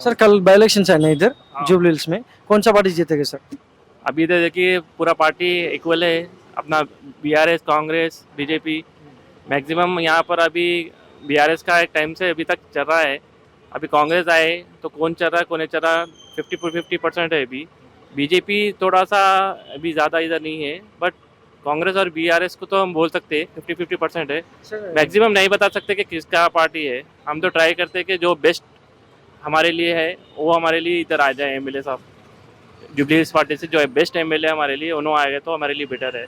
Sir कल by election है ना इधर जुबली हिल्स में। कौन सा पार्टी जीतेगा सर? अभी तो देखिए पूरा पार्टी इक्वल है। अपना बीआरएस कांग्रेस बीजेपी मैक्सिमम यहाँ पर अभी बीआरएस का एक टाइम से अभी तक चल रहा है। अभी कांग्रेस आए तो कौन चल रहा है कौन चल रहा फिफ्टी फिफ्टी परसेंट है अभी। बीजेपी थोड़ा सा अभी ज़्यादा इधर नहीं है बट कांग्रेस और बीआरएस को तो हम बोल सकते हैं फिफ्टी फिफ्टी परसेंट है। मैक्सिमम नहीं बता सकते कि किसका पार्टी है। हम तो ट्राई करते हैं कि जो बेस्ट हमारे लिए है वो हमारे लिए इधर आ जाए एम साहब। जुबली पार्टी से जो है बेस्ट एम हमारे लिए उन्होंने आएगा तो हमारे लिए बेटर है।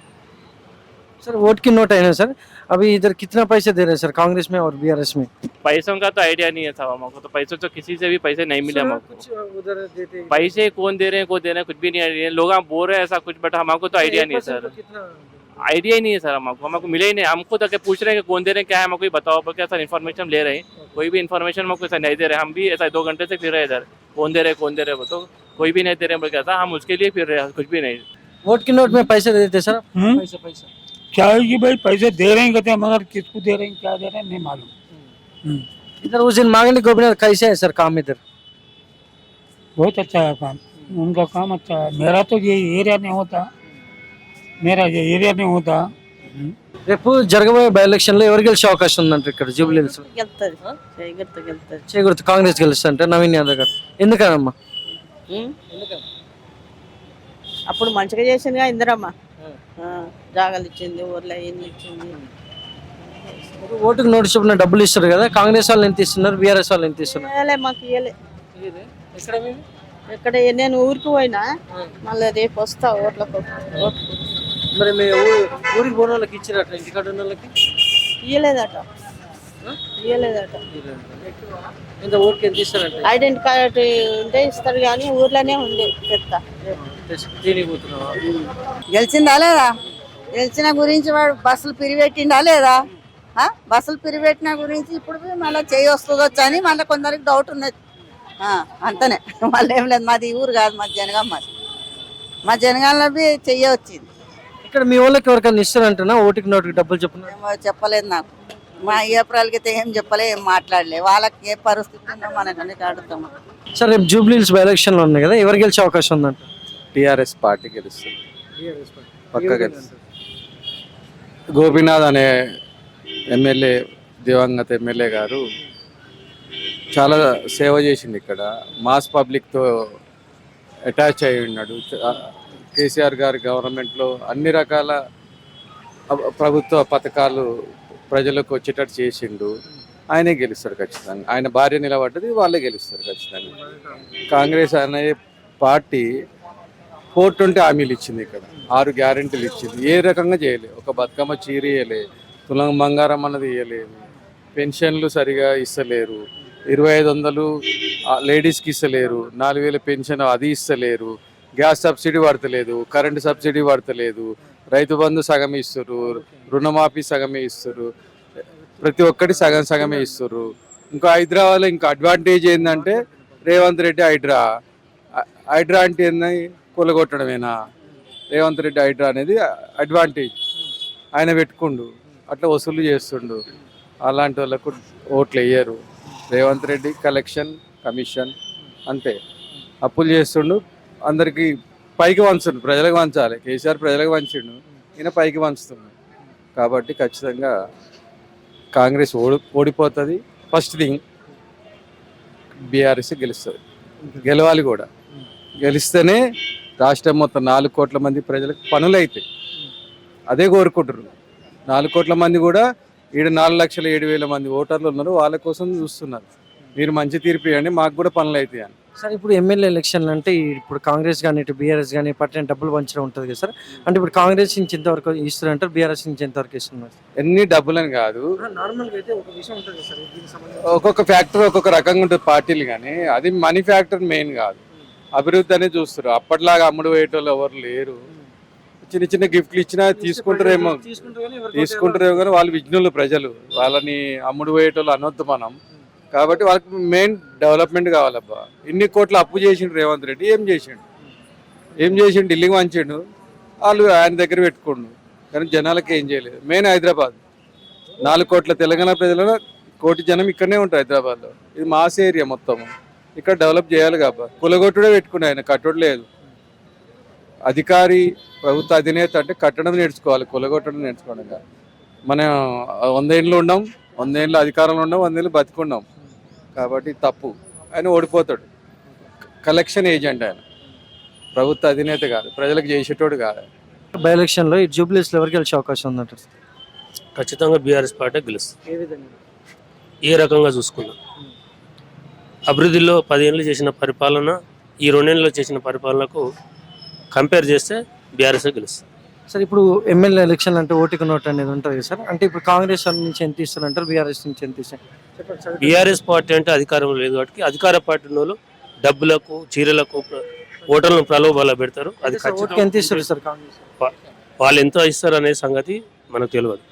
सर वोट की नोट है ना सर? अभी इधर कितना पैसे दे रहे हैं सर कांग्रेस में और बीआरएस में? पैसों का तो आइडिया नहीं है साहब हमको तो पैसों तो किसी से भी पैसे नहीं मिले हमको कुछ उधर देते पैसे कौन दे रहे हैं कौन दे रहे हैं कुछ भी नहीं आइडिया लोग बोल रहे हैं ऐसा कुछ बट हमको तो आइडिया नहीं है सर। आइडिया ही नहीं है सर हमको। हमको मिले ही नहीं। हमको तो क्या पूछ रहे हैं कि कौन दे रहे हैं क्या है हमको ही बताओ पर क्या सर इन्फॉर्मेशन ले रहे हैं? कोई भी इन्फॉर्मेशन हमको ऐसा नहीं दे रहे। हम भी ऐसा दो घंटे से फिर रहे इधर। कौन दे रहे कौन दे रहे हैं वो तो कोई भी नहीं दे रहे हैं बोल के हम उसके लिए फिर रहे हैं कुछ भी नहीं। वोट की नोट में पैसे देते हैं सर? हम्म? पैसे पैसे। क्या है कि भाई पैसे दे रहे हैं कहते हैं मगर किसको दे रहे हैं क्या दे रहे हैं नहीं मालूम। हम्म, इधर उस दिन मांगने को गोपीनाथ कैसे है सर काम इधर? बहुत अच्छा है काम। उनका काम अच्छा है। मेरा तो ये एरिया नहीं होता। నేను ఏరియాని పోతా రేపు జరగబోయే బై ఎలక్షన్లో ఎవరు గెలిచే అవకాశం ఉందంటే ఇక్కడ జూబ్లీ హిల్స్ గెలుతుంది కాంగ్రెస్ గెలుస్తుంటే నవీన్ యాదవ్ గారు. ఎందుకనమ్మా? అప్పుడు మంచిగా చేసిందిగా ఇందిరమ్మ. జాగాలు ఇచ్చింది ఊర్లో ఇల్లు ఇచ్చింది. ఓటుకు నోటీస్ చెప్పిన డబ్బులు ఇస్తారు కదా కాంగ్రెస్ వాళ్ళు ఎంత ఇస్తున్నారు బీఆర్ఎస్ వాళ్ళు ఎంత ఇస్తున్నారు? ఇక్కడ నేను ఊరికి పోయినా మళ్ళీ రేపు వస్తా ఓట్లకు మరి మీ ఊ- ఊరికి పోయిన వాళ్ళకి ఇచ్చినట్టు ఇంటికాడ ఉన్న వాళ్ళకి? ఇయ్యలేదట. ఇయ్యలేదట. ఎంత ఓటుకి ఎంత ఇస్తారంటే ఐడెంటి కార్డు ఉంటే ఇస్తారు కానీ ఊర్లోనే ఉంది పెద్ద. దీనికి పోతున్నావా? గెలిచిందా లేదా? గెలిచిన గురించి వాడు బస్సులు పిరిపెట్టిండా లేదా? బస్సులు పిరిపెట్టిన గురించి ఇప్పుడు మళ్ళీ చేయి వస్తుందొచ్చు అని మళ్ళీ కొందరికి డౌట్ ఉన్నది. అంతనే. మళ్ళీ ఏం లేదు మాది ఊరు కాదు మా జనగాం మాది. మా జనగాంలో బి చెయ్యి వచ్చింది ఇక్కడ మీ వాళ్ళకి ఎవరికైనా ఇస్తారంటున్నా ఓటుకి నోటుకి డబ్బులు చెప్పిన ఏమో చెప్పలేదు నాకు. మా ఏప్రిల్కి అయితే ఏం చెప్పలే ఏం మాట్లాడలే. వాళ్ళకి ఏ పరిస్థితి ఉందో మనకన్నీ అడుగుతాం. సార్ రేపు జూబ్లీ హిల్స్ బై ఎలక్షన్లో ఉన్నాయి కదా ఎవరు గెలిచే అవకాశం ఉందంట? టిఆర్ఎస్ పార్టీ గెలుస్తుంది. పక్క గెలుస్తుంది. గోపీనాథ్ అనే ఎమ్మెల్యే దివంగత ఎమ్మెల్యే గారు చాలా సేవ చేసిండు ఇక్కడ. మాస్ పబ్లిక్తో అటాచ్ అయి ఉన్నాడు చ- కేసీఆర్ గారి గవర్నమెంట్లో అన్ని రకాల ప్రభుత్వ పథకాలు ప్రజలకు వచ్చేటట్టు చేసిండు. ఆయనే గెలుస్తాడు ఖచ్చితంగా. ఆయన భార్య నిలబడ్డది వాళ్ళే గెలుస్తారు ఖచ్చితంగా. కాంగ్రెస్ అనే పార్టీ కోర్టు ఉంటే హామీలు ఇచ్చింది ఇక్కడ. ఆరు గ్యారెంటీలు ఇచ్చింది. ఏ రకంగా చేయలేదు ఒక బతుకమ్మ చీర ఇయ్యలే తులంగ బంగారం అన్నది ఇవ్వలేదు పెన్షన్లు సరిగా ఇస్తలేరు. ఇరవై ఐదు వందలు లేడీస్కి ఇస్తలేరు. నాలుగు వేల పెన్షన్ అది ఇస్తలేరు. గ్యాస్ సబ్సిడీ పడతలేదు కరెంటు సబ్సిడీ పడతలేదు రైతు బంధు సగమే ఇస్తారు రుణమాఫీ సగమే ఇస్తారు ప్రతి ఒక్కటి సగం సగమే ఇస్తారు ఇంకా హైదరాబాద్లో ఇంకా అడ్వాంటేజ్ ఏంటంటే రేవంత్ రెడ్డి హైడ్రా. హైడ్రా అంటే ఏంది? కూలగొట్టడమేనా? రేవంత్ రెడ్డి హైడ్రా అనేది అడ్వాంటేజ్. ఆయన పెట్టుకుండు అట్లా వసూలు చేస్తుండు. అలాంటి వాళ్ళకు ఓట్లు వేయరు. రేవంత్ రెడ్డి కలెక్షన్ కమిషన్ అంతే. అప్పులు చేస్తుండు. అందరికి పైకి వంచుండు ప్రజలకు వంచాలి. కేసీఆర్ ప్రజలకు వంచిండు ఈయన పైకి వంచుతుంది కాబట్టి ఖచ్చితంగా కాంగ్రెస్ ఓడి ఓడిపోతుంది. ఫస్ట్ థింగ్ బీఆర్ఎస్ గెలుస్తుంది. గెలవాలి కూడా. గెలిస్తేనే రాష్ట్రం మొత్తం నాలుగు కోట్ల మంది ప్రజలకు పనులు అవుతాయి అదే కోరుకుంటారు నాలుగు కోట్ల మంది కూడా ఈడ నాలుగు లక్షల ఏడు వేల మంది ఓటర్లు ఉన్నారు. వాళ్ళ కోసం చూస్తున్నారు. మీరు మంచి తీర్పు ఇవ్వండి మాకు కూడా పనులు అవుతాయి అని. సార్ ఇప్పుడు ఎమ్మెల్యే ఎలక్షన్లు అంటే ఇప్పుడు కాంగ్రెస్ కానీ ఇటు బీఆర్ఎస్ కానీ పట్టిన డబ్బులు పంచడం ఉంటుంది కదా సార్? అంటే ఇప్పుడు కాంగ్రెస్ నుంచి ఎంతవరకు ఇస్తున్నారంటారు బీఆర్ఎస్ నుంచి ఎంతవరకు ఇస్తున్నారు? ఎన్ని డబ్బులని కాదు. నార్మల్గా అయితే ఒక విషయం ఉంటుంది సార్ దీనికి సంబంధించి. ఒక్కొక్క ఫ్యాక్టర్ ఒక్కొక్క రకంగా ఉంటుంది పార్టీలు కానీ అది మనీ ఫ్యాక్టర్ మెయిన్ కాదు. అభివృద్ధి అనేది చూస్తారు అప్పటిలాగా అమ్ముడు పోయేటోళ్ళు ఎవరు లేరు. చిన్న చిన్న గిఫ్ట్లు ఇచ్చినా తీసుకుంటారేమో. తీసుకుంటారేమో కానీ వాళ్ళు విఘ్నులు ప్రజలు. వాళ్ళని అమ్ముడు పోయేటోళ్ళు అనొద్దు మనం. కాబట్టి వాళ్ళకి మెయిన్ డెవలప్మెంట్ కావాలబ్బా. ఇన్ని కోట్లు అప్పు చేసిండు రేవంత్ రెడ్డి. ఏం చేసిండు? ఏం చేసిండు? ఢిల్లీకి వంచిండు వాళ్ళు ఆయన దగ్గర పెట్టుకుండు. కానీ జనాలకి ఏం చేయలేదు. మెయిన్ హైదరాబాద్. నాలుగు కోట్ల తెలంగాణ ప్రజలలో కోటి జనం ఇక్కడనే ఉంటారు హైదరాబాద్లో. ఇది మాస్ ఏరియా మొత్తం ఇక్కడ డెవలప్ చేయాలి కాబా. కులగొట్టుడే పెట్టుకుని ఆయన. కట్టుడు లేదు. అధికారి ప్రభుత్వ అధినేత అంటే కట్టడం నేర్చుకోవాలి. కులగొట్టడం నేర్చుకోవడం మనం వందేళ్ళు ఉన్నాం. వందేళ్ళు అధికారంలో ఉన్నాం. వందేళ్ళు బతికున్నాం. కాబట్టి తప్పు ఆయన ఓడిపోతాడు. కలెక్షన్ ఏజెంట్ ఆయన. ప్రభుత్వ అధినేత కాదు ప్రజలకు చేసేటోడు కాదు. బై ఎలక్షన్లో ఈ జూబ్లీస్లో ఎవరికి గెలిచే అవకాశం ఉందంటారు? ఖచ్చితంగా బీఆర్ఎస్ పార్టీ గెలుస్తుంది. ఏ విధంగా? ఏ రకంగా చూసుకున్నా. అభివృద్ధిలో పదేళ్ళు చేసిన పరిపాలన ఈ రెండేళ్ళలో చేసిన పరిపాలనకు కంపేర్ చేస్తే బీఆర్ఎస్ గెలుస్తుంది. సార్ ఇప్పుడు ఎమ్మెల్యే ఎలక్షన్ అంటే ఓటుకు నోట్ అనేది ఉంటుంది సార్ అంటే ఇప్పుడు కాంగ్రెస్ నుంచి ఎంత ఇస్తారంటారు బీఆర్ఎస్ నుంచి ఎంత ఇస్తారు. బీఆర్ఎస్ పార్టీ అంటే అధికారం లేదు కాబట్టి అధికార పార్టీ వాళ్ళు డబ్బులకు చీరలకు ఓటర్లను ప్రలోభాలు పెడతారు. అది ఎంత ఇస్తారు సార్ వాళ్ళు ఎంత ఇస్తారు అనే సంగతి మనకు తెలియదు.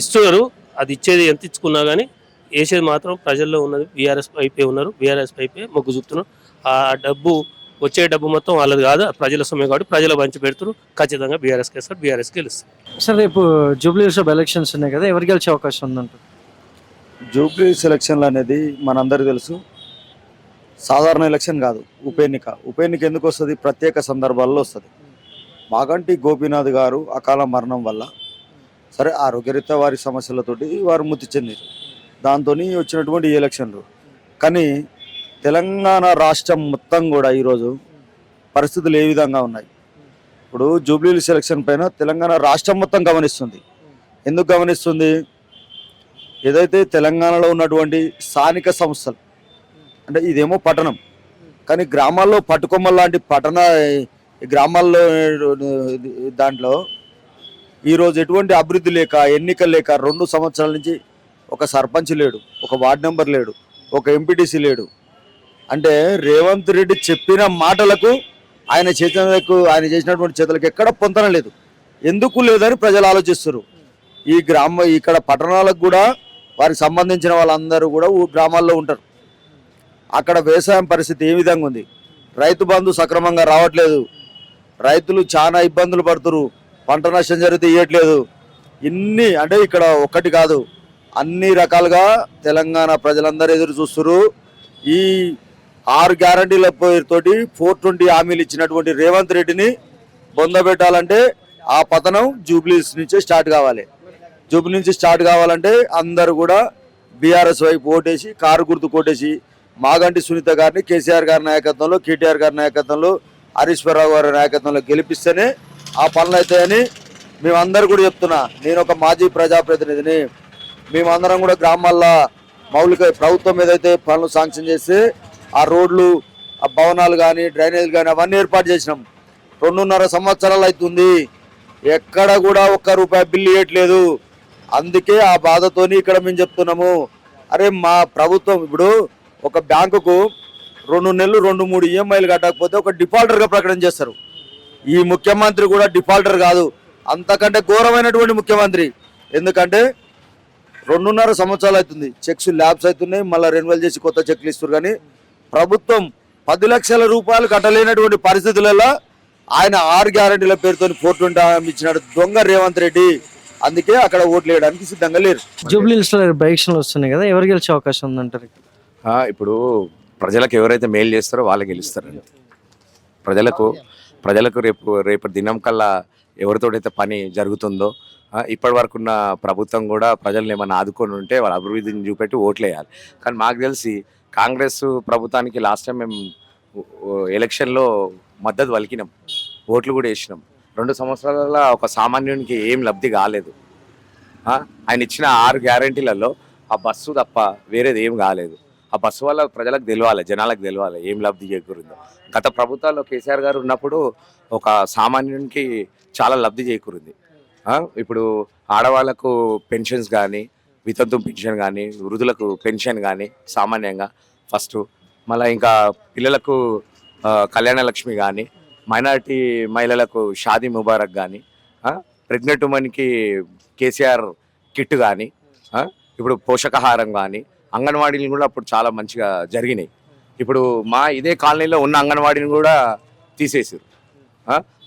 ఇస్తున్నారు అది ఇచ్చేది ఎంత ఇచ్చుకున్నా కానీ వేసేది మాత్రం ప్రజల్లో ఉన్నది బీఆర్ఎస్ వైపే ఉన్నారు. బీఆర్ఎస్ వైపే మొగ్గు చూపుతున్నారు. ఆ డబ్బు వచ్చే డబ్బు మొత్తం వాళ్ళది కాదు ప్రజల సొమ్మే కాబట్టి ప్రజల పంచి పెడుతున్నారు. ఖచ్చితంగా బీఆర్ఎస్ వేస్తారు బీఆర్ఎస్ గెలుస్తారు సార్ రేపు జూబ్లీస్లో ఎలక్షన్స్ ఉన్నాయి కదా ఎవరు గెలిచే అవకాశం ఉందంటారు? జూబ్లీ సెలక్షన్లు అనేది మనందరికీ తెలుసు. సాధారణ ఎలక్షన్ కాదు ఉప ఎన్నిక. ఉప ఎన్నిక ఎందుకు వస్తుంది? ప్రత్యేక సందర్భాల్లో వస్తుంది. మాగంటి గోపీనాథ్ గారు అకాల మరణం వల్ల సరే ఆరోగ్యరీత్యా వారి సమస్యలతోటి వారు మృతి చెందారు. దాంతో వచ్చినటువంటి ఎలక్షన్లు. కానీ తెలంగాణ రాష్ట్రం మొత్తం కూడా ఈరోజు పరిస్థితులు ఏ విధంగా ఉన్నాయి? ఇప్పుడు జూబ్లీ సెలక్షన్ పైన తెలంగాణ రాష్ట్రం మొత్తం గమనిస్తుంది. ఎందుకు గమనిస్తుంది? ఏదైతే తెలంగాణలో ఉన్నటువంటి స్థానిక సంస్థలు అంటే ఇదేమో పట్టణం. కానీ గ్రామాల్లో పట్టుకొమ్మ లాంటి పట్టణ ఈ గ్రామాల్లో దాంట్లో ఈరోజు ఎటువంటి అభివృద్ధి లేక ఎన్నికలు లేక రెండు సంవత్సరాల నుంచి ఒక సర్పంచ్ లేడు ఒక వార్డ్ నెంబర్ లేడు ఒక ఎంపీటీసీ లేడు. అంటే రేవంత్ రెడ్డి చెప్పిన మాటలకు ఆయన చేతులకు ఆయన చేసినటువంటి చేతులకు ఎక్కడ పొందడం లేదు. ఎందుకు లేదని ప్రజలు ఆలోచిస్తారు ఈ గ్రామ ఇక్కడ పట్టణాలకు కూడా వారికి సంబంధించిన వాళ్ళందరూ కూడా గ్రామాల్లో ఉంటారు. అక్కడ వ్యవసాయం పరిస్థితి ఏ విధంగా ఉంది? రైతు బంధు సక్రమంగా రావట్లేదు. రైతులు చాలా ఇబ్బందులు పడుతురు. పంట నష్టం జరిగితే ఇవ్వట్లేదు ఇన్ని అంటే ఇక్కడ ఒక్కటి కాదు. అన్ని రకాలుగా తెలంగాణ ప్రజలందరూ ఎదురు చూస్తున్నారు ఈ ఆరు గ్యారంటీల తోటి ఫోర్ ట్వంటీ హామీలు ఇచ్చినటువంటి రేవంత్ రెడ్డిని బొందబెట్టాలంటే ఆ పతనం జూబ్లీస్ నుంచే స్టార్ట్ కావాలి. జూబ్లీ నుంచి స్టార్ట్ కావాలంటే అందరు కూడా బీఆర్ఎస్ వైపు ఓటేసి కారు గుర్తు కొట్టేసి మాగంటి సునీత గారిని కేసీఆర్ గారి నాయకత్వంలో కేటీఆర్ గారి నాయకత్వంలో హరీశ్వరరావు గారి నాయకత్వంలో గెలిపిస్తేనే ఆ పనులు అవుతాయని మేమందరూ కూడా చెప్తున్నా. నేను ఒక మాజీ ప్రజాప్రతినిధిని. మేమందరం కూడా గ్రామాల్లో మౌలిక ప్రభుత్వం ఏదైతే పనులు శాంక్షన్ చేస్తే ఆ రోడ్లు ఆ భవనాలు కానీ డ్రైనేజ్లు కానీ అవన్నీ ఏర్పాటు చేసినాం. రెండున్నర సంవత్సరాలు అవుతుంది. ఎక్కడ కూడా ఒక్క రూపాయి బిల్లు ఇవ్వట్లేదు అందుకే ఆ బాధతోని ఇక్కడ మేము చెప్తున్నాము. అరే మా ప్రభుత్వం ఇప్పుడు ఒక బ్యాంకుకు రెండు నెలలు రెండు మూడు ఈఎంఐలు కట్టకపోతే ఒక డిఫాల్టర్గా ప్రకటన చేస్తారు. ఈ ముఖ్యమంత్రి కూడా డిఫాల్టర్ కాదు. అంతకంటే ఘోరమైనటువంటి ముఖ్యమంత్రి. ఎందుకంటే రెండున్నర సంవత్సరాలు అవుతుంది. చెక్స్ ల్యాబ్స్ అవుతున్నాయి. మళ్ళీ రెన్యువల్ చేసి కొత్త చెక్లు ఇస్తారు కానీ ప్రభుత్వం పది లక్షల రూపాయలు కట్టలేనటువంటి పరిస్థితులలో ఆయన ఆరు గ్యారంటీల పేరుతో ఫోర్ ట్వంటీ ఇచ్చినాడు దొంగ రేవంత్ రెడ్డి. అందుకే అక్కడ ఓట్లు వేయడానికి సిద్ధంగా లేరు. జూబ్లీస్లో ఎలక్షన్లు వస్తున్నాయి కదా ఎవరు గెలిచే అవకాశం ఉందంటారు? ఇప్పుడు ప్రజలకు ఎవరైతే మేలు చేస్తారో వాళ్ళు గెలుస్తారండి. ప్రజలకు ప్రజలకు రేపు రేపటి దినం కల్లా ఎవరితోటైతే పని జరుగుతుందో ఇప్పటి వరకు ఉన్న ప్రభుత్వం కూడా ప్రజల్ని ఏమైనా ఆదుకొని ఉంటే వాళ్ళ అభివృద్ధిని చూపెట్టి ఓట్లు వేయాలి. కానీ మాకు తెలిసి కాంగ్రెస్ ప్రభుత్వానికి లాస్ట్ టైం మేము ఎలక్షన్లో మద్దతు పలికినాం. ఓట్లు కూడా వేసినాం. రెండు సంవత్సరాలలో ఒక సామాన్యునికి ఏం లబ్ధి కాలేదు. ఆయన ఇచ్చిన ఆరు గ్యారంటీలలో ఆ బస్సు తప్ప వేరేది ఏం కాలేదు. ఆ బస్సు వల్ల ప్రజలకు తెలియాలి జనాలకు తెలియాలి ఏం లబ్ధి చేకూరిందో. గత ప్రభుత్వాల్లో కేసీఆర్ గారు ఉన్నప్పుడు ఒక సామాన్యునికి చాలా లబ్ధి చేకూరింది. ఇప్పుడు ఆడవాళ్ళకు పెన్షన్స్ కానీ వితంతు పెన్షన్ కానీ వృద్ధులకు పెన్షన్ కానీ సామాన్యంగా ఫస్ట్. మళ్ళీ ఇంకా పిల్లలకు కళ్యాణలక్ష్మి కళ్యాణ లక్ష్మి కానీ మైనారిటీ మహిళలకు షాదీ ముబారక్ కానీ ప్రెగ్నెంట్ ఉమెన్కి కేసీఆర్ కిట్ కానీ ఇప్పుడు పోషకాహారం కానీ అంగన్వాడీలు కూడా అప్పుడు చాలా మంచిగా జరిగినాయి. ఇప్పుడు మా ఇదే కాలనీలో ఉన్న అంగన్వాడీని కూడా తీసేసారు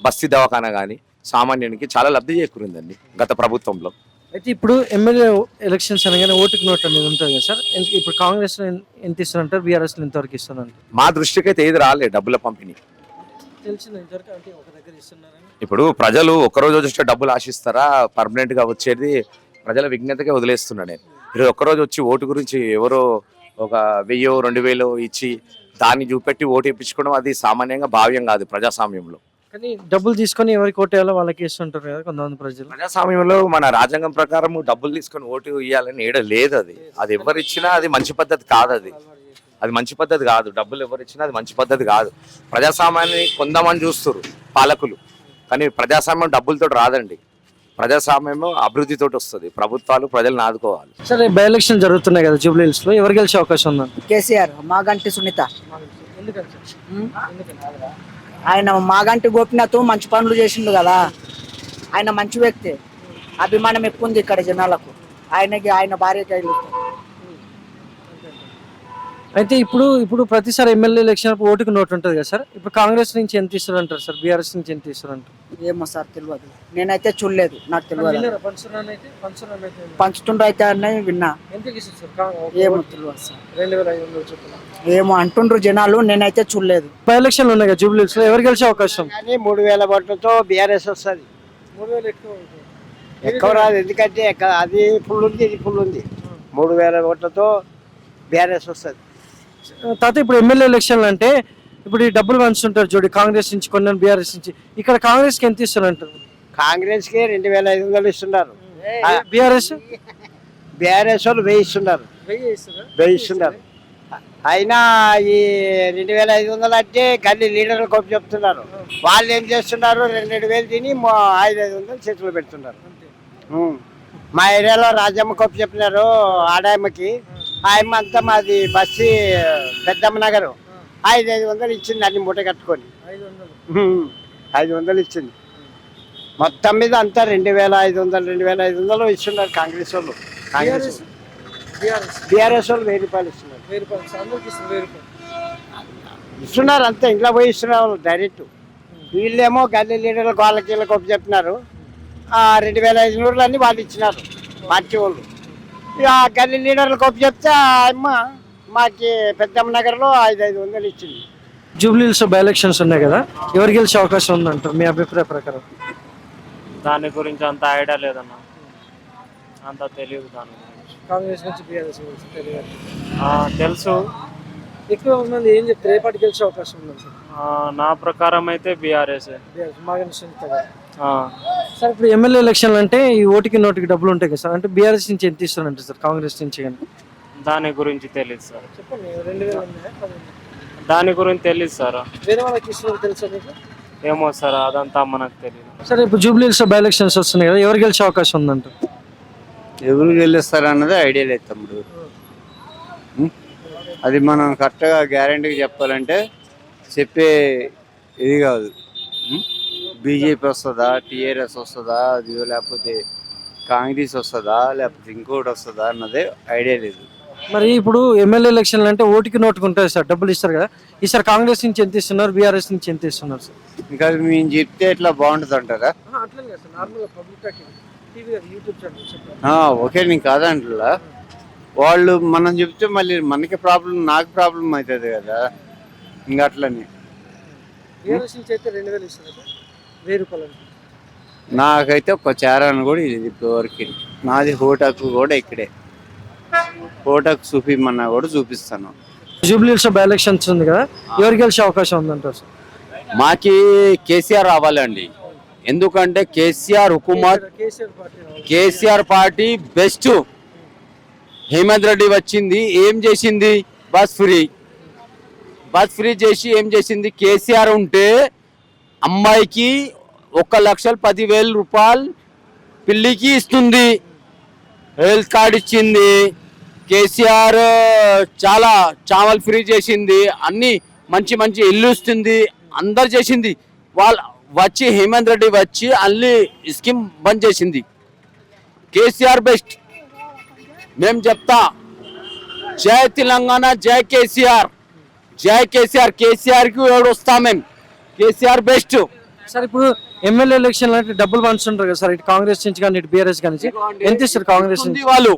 బస్తీ దవాఖానా కానీ సామాన్యునికి చాలా లబ్ధి చేకూరిందండి గత ప్రభుత్వంలో. అయితే ఇప్పుడు ఎమ్మెల్యే ఎలక్షన్స్ అనగానే ఓటుకు నోట్ అనేది ఉంటుంది కదా సార్? ఇప్పుడు కాంగ్రెస్ ఎంత ఇస్తారంటారు? బీఆర్ఎస్ ఎంతవరకు ఇస్తారంటారు? మా దృష్టికి అయితే ఏది రాలే డబ్బుల పంపిణీ. తెలిసింది ఎంతవరకు అంటే ఒక దగ్గర ఇస్తున్నారని. ఇప్పుడు ప్రజలు ఒక్కరోజు వచ్చే డబ్బులు ఆశిస్తారా? పర్మనెంట్గా వచ్చేది ప్రజల విజ్ఞతకే వదిలేస్తున్నాడు నేను. ఈరోజు ఒక్కరోజు వచ్చి ఓటు గురించి ఎవరో ఒక వెయ్యో రెండు వేలు ఇచ్చి దాన్ని చూపెట్టి ఓటు ఇప్పించుకోవడం అది సామాన్యంగా భావ్యం కాదు ప్రజాస్వామ్యంలో. కానీ డబ్బులు తీసుకొని ఎవరికి ఓటు వేయాలో వాళ్ళకి ఇస్తుంటారు కదా కొంతమంది ప్రజలు. ప్రజాస్వామ్యంలో మన రాజ్యాంగం ప్రకారం డబ్బులు తీసుకొని ఓటు ఇవ్వాలని ఏడ లేదు అది. అది ఎవరు ఇచ్చినా అది మంచి పద్ధతి కాదు అది అది మంచి పద్ధతి కాదు. డబ్బులు ఎవరు ఇచ్చినా అది మంచి పద్ధతి కాదు. ప్రజాస్వామ్యాన్ని కొందామని చూస్తారు పాలకులు. కానీ ప్రజాస్వామ్యం డబ్బులతో రాదండి. ప్రజాస్వామ్యం అభివృద్ధితో వస్తుంది. ప్రభుత్వాలు ప్రజలను ఆదుకోవాలి. సరే బై ఎలక్షన్ జరుగుతున్నాయి కదా జూబ్లీ హిల్స్లో. ఎవరు గెలిచే అవకాశం ఉందండి? కేసీఆర్ మాగంటి సునీత. ఆయన మాగంటి గోపినాథ్ మంచి పనులు చేసిండు కదా. ఆయన మంచి వ్యక్తి. అభిమానం ఎక్కువ ఉంది ఇక్కడ జనాలకు. ఆయనకి ఆయన భార్యకి ఆయన ఇష్టం. అయితే ఇప్పుడు ఇప్పుడు ప్రతిసారి ఎమ్మెల్యే ఎలక్షన్ అప్పుడు ఓటుకు నోట్ ఉంటుంది కదా సార్? ఇప్పుడు కాంగ్రెస్ నుంచి ఎంత ఇస్తారంటారు సార్? బీఆర్ఎస్ నుంచి ఎంత ఇస్తారంటారు ఏమో సార్ తెలియదు నేనైతే చూడలేదు నాకు తెలియదు పంచుతుండ్రు అయితే అని విన్నా. ఏమో తెలియదు సార్. ఏమో అంటుండ్రు జనాలు నేనైతే చూడలేదు. బై ఎలక్షన్లు ఉన్నాయి కదా జూబ్లీ హిల్స్లో ఎవరు గెలిచే అవకాశం? మూడు వేల ఓట్లతో బీఆర్ఎస్ వస్తుంది. ఎక్కువ రాదు ఎందుకంటే అది ఫుల్ ఉంది ఇది ఫుల్ ఉంది. మూడు వేల ఓట్లతో బీఆర్ఎస్ వస్తుంది. తాత ఇప్పుడు ఎమ్మెల్యే ఎలక్షన్లు అంటే ఇప్పుడు ఈ డబ్బులు పంచుతుంటారు చూడు కాంగ్రెస్ నుంచి కొన్ని బీఆర్ఎస్ నుంచి. ఇక్కడ కాంగ్రెస్కి ఎంత ఇస్తారంటారు కాంగ్రెస్కి రెండు వేల ఐదు వందలు ఇస్తున్నారు. బీఆర్ఎస్? బీఆర్ఎస్ వాళ్ళు వెయ్యి ఇస్తున్నారు. వెయ్యి ఇస్తున్నారు? అయినా ఈ రెండు వేల ఐదు వందలు అంటే గల్లీ లీడర్లు గొప్ప చెప్తున్నారు. వాళ్ళు ఏం చేస్తున్నారు? రెండు రెండు వేలు తిని ఐదు ఐదు వందలు చేతులు పెడుతున్నారు. మా ఏరియాలో రాజమ్మ గొప్ప చెప్పినారు ఆడాయమ్మకి. ఆయమ్మ అంతా మాది బస్సి పెద్దమ్మ నగరు ఐదు ఐదు వందలు ఇచ్చింది అన్ని మూట కట్టుకొని. ఐదు వందలు ఇచ్చింది. మొత్తం మీద అంతా రెండు వేల ఐదు వందలు రెండు వేల ఐదు వందలు ఇస్తున్నారు కాంగ్రెస్ వాళ్ళు. కాంగ్రెస్ బీఆర్ఎస్ వాళ్ళు వెయ్యి రూపాయలు ఇస్తున్నారు. ఇస్తున్నారు అంతే ఇంట్లో పోయి ఇస్తున్నారు డైరెక్ట్. వీళ్ళేమో గల్లీ లీడర్లకు వాళ్ళకి వీళ్ళకి చెప్పినారు. ఆ రెండు వేల ఐదు నూరులు అన్ని వాళ్ళు ఇచ్చినారు. పార్టీ వాళ్ళు. ఇక గల్లీ లీడర్లకు ఒప్పి చెప్తే ఆ అమ్మ మాకి పెద్దమ్మ నగర్లో ఐదు ఐదు వందలు ఇచ్చింది. జూబ్లీ హిల్స్ బై ఎలక్షన్స్ ఉన్నాయి కదా ఎవరు గెలిచే అవకాశం ఉందంటారు మీ అభిప్రాయ ప్రకారం? దాని గురించి అంత ఐడియా లేదన్న. అంత తెలియదు దాని గురించి. కాంగ్రెస్ నుంచి బీఆర్ఎస్ ఆ, తెలుసు. ఎక్కువ మంది ఏం చెప్తారు? ఏ పార్టీ గెలిచే అవకాశం ఉందండి ఆ, నా ప్రకారం అయితే బీఆర్ఎస్ మాగన్ సార్ ఇప్పుడు ఎమ్మెల్యే ఎలక్షన్లు అంటే ఈ ఓటుకి నోటికి డబ్బులు ఉంటాయి కదా సార్. అంటే బీఆర్ఎస్ నుంచి ఎంత ఇస్తారంటే సార్ కాంగ్రెస్ నుంచి కానీ? దాని గురించి తెలియదు సార్? దాని గురించి తెలియదు సార్. వేరే వాళ్ళకి ఇస్తున్నారు తెలుసా మీకు? ఏమో సార్ అదంతా మనకు తెలియదు సరే ఇప్పుడు జూబ్లీ హిల్స్ బై ఎలక్షన్స్ వస్తున్నాయి కదా ఎవరు గెలిచే అవకాశం ఉందంట? ఎవరు గెలుస్తారు అన్నది ఐడియా లేదు తమ్ముడు? అది మనం కరెక్ట్గా గ్యారంటీగా చెప్పాలంటే చెప్పే ఇది కాదు. బీజేపీ వస్తుందా టీఆర్ఎస్ వస్తుందా అది లేకపోతే కాంగ్రెస్ వస్తుందా లేకపోతే ఇంకోటి వస్తుందా అన్నదే ఐడియా లేదు. మరి ఇప్పుడు ఎమ్మెల్యే ఎలక్షన్లు అంటే ఓటుకి నోటుకు ఉంటుంది సార్ డబ్బులు ఇస్తారు కదా. ఈసారి కాంగ్రెస్ నుంచి ఎంత ఇస్తున్నారు బీఆర్ఎస్ నుంచి ఎంత ఇస్తున్నారు సార్? ఇంకా మేము చెప్తే ఇట్లా బాగుంటుంది అంటారా? ఓకే నేను కాదంటలా. వాళ్ళు మనం చెప్తే మళ్ళీ మనకి ప్రాబ్లం నాకు ప్రాబ్లం అవుతుంది కదా. ఇంకా అట్లని. రెండు వేలు వెయ్యి రూపాయలు అంటే. నాకైతే ఒక చారాన్ని కూడా ఇది ఇప్పటివరకు నాది హోటకు కూడా ఇక్కడే. హోటకు చూపిమన్నా కూడా చూపిస్తాను. జూబ్లీ హిల్స్ బై ఎలక్షన్స్ ఉంది కదా ఎవరు గెలిచే అవకాశం ఉందంటారు? సార్ మాకి కేసీఆర్ రావాలండి. ఎందుకంటే కేసీఆర్ హుకుమత్ కేసీఆర్ పార్టీ రావాలి. KCR party best. Hemant Reddy వచ్చింది ఏం చేసింది? Bus free. బస్ ఫ్రీ చేసి ఏం చేసింది? కేసీఆర్ ఉంటే అమ్మాయికి ఒక లక్షల పదివేల రూపాయలు పిల్లికి ఇస్తుంది. హెల్త్ కార్డ్ ఇచ్చింది. కేసీఆర్ చాలా చావల్ ఫ్రీ చేసింది. అన్ని మంచి మంచి ఇల్లు ఇస్తుంది. అందరు చేసింది. వాళ్ళ వచ్చి హేమంత్ రెడ్డి వచ్చి అన్ని స్కీమ్ బంద్ చేసింది. కేసీఆర్ బెస్ట్. మేము చెప్తా. జై తెలంగాణ జై కేసీఆర్. జై కేసీఆర్. కేసీఆర్కి ఏడు వస్తాం మేము కేసీఆర్ బెస్ట్. సార్ ఇప్పుడు ఎమ్మెల్యే ఎలక్షన్ అంటే డబ్బులు పంచుతుంటారు కదా సార్ ఇటు కాంగ్రెస్ నుంచి కానీ ఇటు బీఆర్ఎస్ కానీ. ఎంత ఇస్తారు కాంగ్రెస్ నుంచి? వాళ్ళు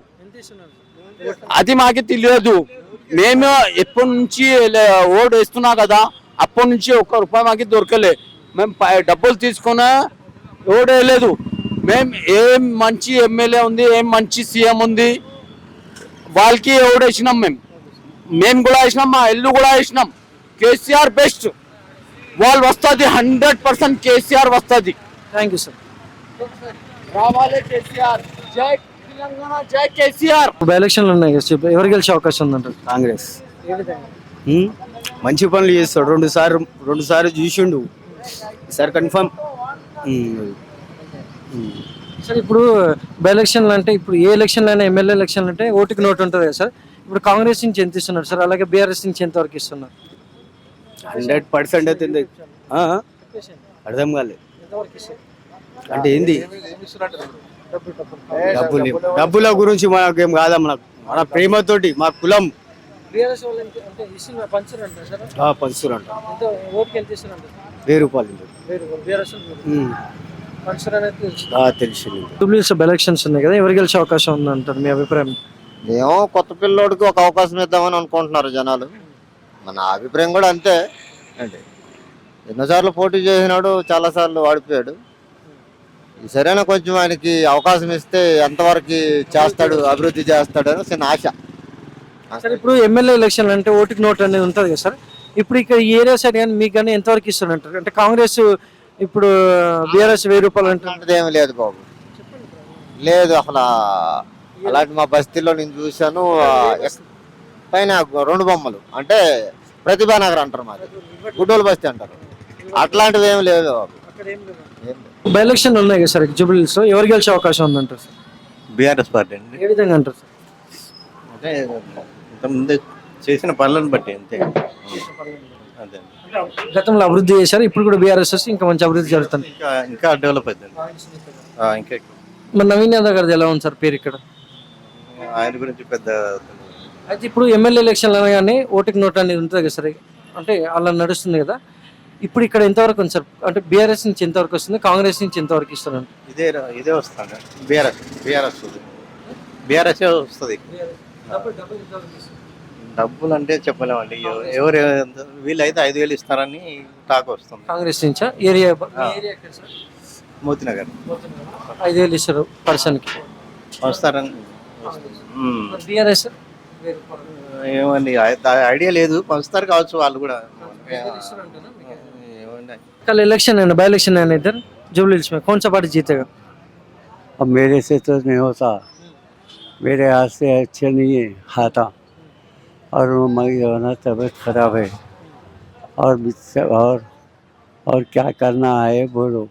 అది మాకు తెలియదు. మేము ఎప్పటి నుంచి ఓటు వేస్తున్నా కదా అప్పటి నుంచి ఒక్క రూపాయి మాకు దొరకలే. మేము డబ్బులు తీసుకున్నా ఓటు వేయలేదు. మేము ఏం మంచి ఎమ్మెల్యే ఉంది ఏం మంచి సీఎం ఉంది వాళ్ళకి ఓటు వేసినాం మేము మేము కూడా వేసినాం మా ఇల్లు కూడా వేసినాం. కేసీఆర్ బెస్ట్. వాళ్ళు వస్తుంది హండ్రెడ్ పర్సెంట్ కేసీఆర్ వస్తుంది. Thank you sir. రావాలి కేసీఆర్. జై తెలంగాణ జై కేసీఆర్. బై ఎలక్షన్లు ఉన్నాయి చెప్పు. ఎవరు గెలిచే అవకాశం ఉందంటారు కాంగ్రెస్. ఉమ్, మంచి పనులు చేస్తాడు. రెండు సార్లు రెండు సార్లు చూసిండు. ఈసారి కన్ఫర్మ్. సార్ ఇప్పుడు బై ఎలక్షన్లు అంటే ఇప్పుడు ఏ ఎలక్షన్లు అయినా ఎమ్మెల్యే ఎలక్షన్లు అంటే ఓటుకి నోటు ఉంటుంది కదా సార్. ఇప్పుడు కాంగ్రెస్ నుంచి ఎంత ఇస్తున్నారు సార్? అలాగే బీఆర్ఎస్ నుంచి ఎంత వరకు ఇస్తున్నారు? హండ్రెడ్ పర్సెంట్ అవుతుంది ఆ? అర్థం కాలేదు అంటే ఏంది? డబ్బులు లేవు. డబ్బుల గురించి మనకేం కాదా మనకు మన ప్రేమతోటి మా కులం. అంటే పంచరు వెయ్యి రూపాయలు తెలిసింది. జూబ్లీస్ ఎలక్షన్స్ ఉన్నాయి కదా ఎవరు గెలిచే అవకాశం ఉందంటారు మీ అభిప్రాయం? ఏమో కొత్త పిల్లోడికి ఒక అవకాశం ఇద్దామని అనుకుంటున్నారు జనాలు. మన అభిప్రాయం కూడా అంతే. అంటే ఎన్నోసార్లు పోటీ చేసినాడు చాలాసార్లు ఓడిపోయాడు ఈ సరైన కొంచెం ఆయనకి అవకాశం ఇస్తే ఎంతవరకు చేస్తాడు అభివృద్ధి చేస్తాడు అని చిన్న ఆశ. సార్ ఇప్పుడు ఎమ్మెల్యే ఎలక్షన్ అంటే ఓటుకి నోట్ అనేది ఉంటుంది కదా సార్? ఇప్పుడు ఇక్కడ ఈ ఏరియా సైడ్ కానీ మీకు కానీ ఎంతవరకు ఇస్తారు అంటారు? అంటే కాంగ్రెస్ ఇప్పుడు బీఆర్ఎస్ వెయ్యి రూపాయలు అలాంటిది ఏమీ లేదు బాబు. లేదు అసలు అలాంటి మా బస్తీలో నేను చూశాను పైన రెండు బొమ్మలు. అంటే ప్రతిభా నగర్ అంటారు మాది. గుడ్డోలు బస్తీ అంటారు. అట్లాంటివి ఏమి లేదు బాబు ఏం లేదు. బై ఎలక్షన్ ఉన్నాయి కదా సార్ జూబ్లీస్ ఎవరు గెలిచే అవకాశం ఉందంటారు సార్? బీఆర్ఎస్ పార్టీ అండి. ఏ విధంగా అంటారు సార్? అంటే ఇంతకుముందు చేసిన పనులను బట్టి అంతే. అదే. గతంలో అభివృద్ధి చేశారు ఇప్పుడు కూడా బీఆర్ఎస్ వస్తే ఇంకా మంచి అభివృద్ధి జరుగుతుంది. ఇంకా ఇంకా డెవలప్ అవుతుంది. ఆ, ఇంకా ఎక్కువ. మరి నవీన్ యాదవ్ గారిది ఎలా ఉంది సార్ పేరు ఇక్కడ? ఆయన గురించి పెద్ద అయితే ఇప్పుడు ఎమ్మెల్యే ఎలక్షన్లు అనగానే ఓటుకి నోట్ అనేది ఉంటుంది కదా సార్. అంటే అలా నడుస్తుంది కదా. ఇప్పుడు ఇక్కడ ఎంతవరకు ఉంది సార్? అంటే బీఆర్ఎస్ నుంచి ఎంతవరకు వస్తుంది? కాంగ్రెస్ నుంచి ఎంతవరకు ఇస్తారు ఇదే ఇదే వస్తుంది. బీఆర్ఎస్ బీఆర్ఎస్ వస్తుంది. బీఆర్ఎస్ వస్తుంది. డబ్బులు అంటే చెప్పలేమండి. ఎవ- ఎవరు వీళ్ళైతే ఐదు వేలు ఇస్తారని టాక్ వస్తుంది. కాంగ్రెస్ నుంచా? ఏరియా. మోతినగర్. ఐదు వేలు ఇస్తారు పర్సన్కి వస్తారని. బీఆర్ఎస్ ఏమండి ఐ- ఐడియా లేదు వస్తారు కావచ్చు వాళ్ళు కూడా ఏమండి कल इलेक्शन है ना बाई इलेक्शन है ना इधर जुबली हिल्स में कौन सा पार्टी जीतेगा अब मेरे से तो नहीं होता मेरे हाथ से अच्छे नहीं है खाता और वो मेरी जो है ना तबीयत खराब है और मुझसे- और और क्या करना है बोलो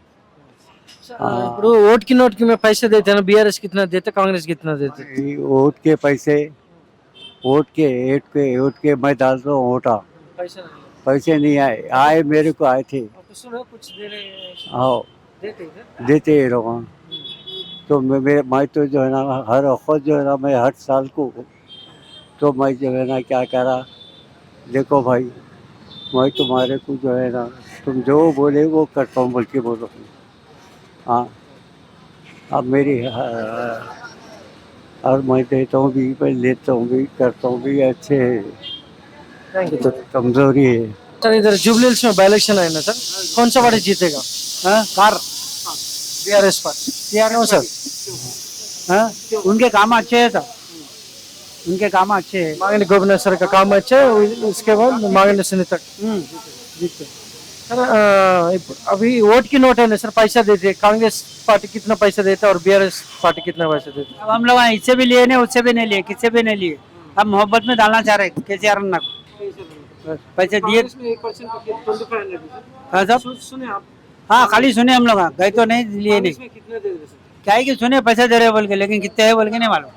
हाँ। ఇప్పుడు वोट की नोट की में पैसे देते हैं ना बीआरएस कितना देते कांग्रेस कितना देते ये वोट के पैसे वोट के वोट के वोट के मैं डालता हूँ वोटा पैसे पैसे नहीं आए। आए मेरे को आए थे। कुछ दे रहे आओ देते ये लोग तो मैं मेरे मैं तो जो है ना हर वक्त जो है ना मैं हर साल को तो मैं जो है ना क्या करा? देखो भाई मैं तुम्हारे को जो है ना तुम जो बोले वो करता हूँ बोल के बोलो। हाँ। अब मेरी हाँ, और मैं देता हूँ भी मैं लेता हूँ भी करता हूँ भी अच्छे है। थैंक यू तो कमज़ोरी है। सर इधर जुबली में बाई इलेक्शन है ना सर? कौन सा पार्टी जीतेगा? हाँ, कार। बीआरएस पार्टी क्यों सर। हाँ, उनके काम अच्छे है तो। उनके काम अच्छे है। मांगने गोविंद सर का काम अच्छा है उसके बाद मांगने सुनी तक। जीते। सर इप- अभी वोट की नोट है ना सर पैसा देते हैं। कांग्रेस पार्टी कितना पैसा देता है और बीआरएस पार्टी कितना पैसा देती है? अब हम लोग यहाँ इससे भी लिए नहीं उससे भी नहीं लिए किससे भी नहीं लिए। हम मोहब्बत में डालना चाह रहे के सी आर पैसे दिए। हाँ सब सुने आप। हाँ खाली सुने हम लोग हाँ, गए तो नहीं लिए नहीं। कितने दे रहे क्या है कि सुने पैसे दे रहे बोल के लेकिन कितने है बोल के नहीं मालूम।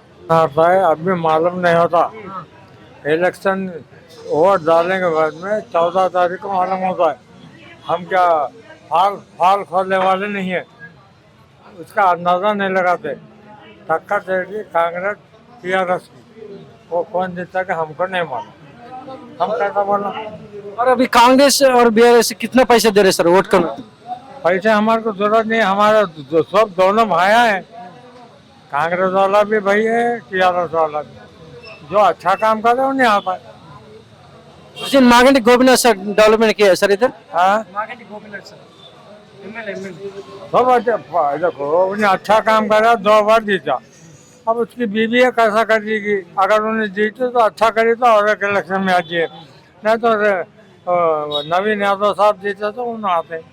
अभी मालूम नहीं होता। इलेक्शन वोट डालने के बाद में चौदह तारीख को मालूम होता है। हम क्या फाल फाल खोलने वाले नहीं है। उसका अंदाज़ा नहीं लगाते। टक्कर देगी कांग्रेस टी आर एस की वो कौन जीता कि हमको नहीं मालूम। हम कैसा बोला? और अभी कांग्रेस और बीआरएस कितना पैसे दे रहे सर वोट का पैसे हमारे को ज़रूरत नहीं हमारा दो- सब दोनों भाया है। कांग्रेस वाला भी भाई है टी आर एस वाला भी। जो अच्छा काम कर रहे हैं उन्हें आता है उस दिन मागंटी गोपीनाथ सर डेवलपमेंट किया है सर इधर। हाँ? Maganti Gopinath sir MLA MLA अच्छा देखो उन्हें अच्छा काम करा दो बार जीता। अब उसकी बीवी है कैसा कर देगी अगर उन्हें जीते तो अच्छा करी तो और एक इलेक्शन में आ जाए। नहीं तो नवीन यादव साहब जीते तो उन्हें आते।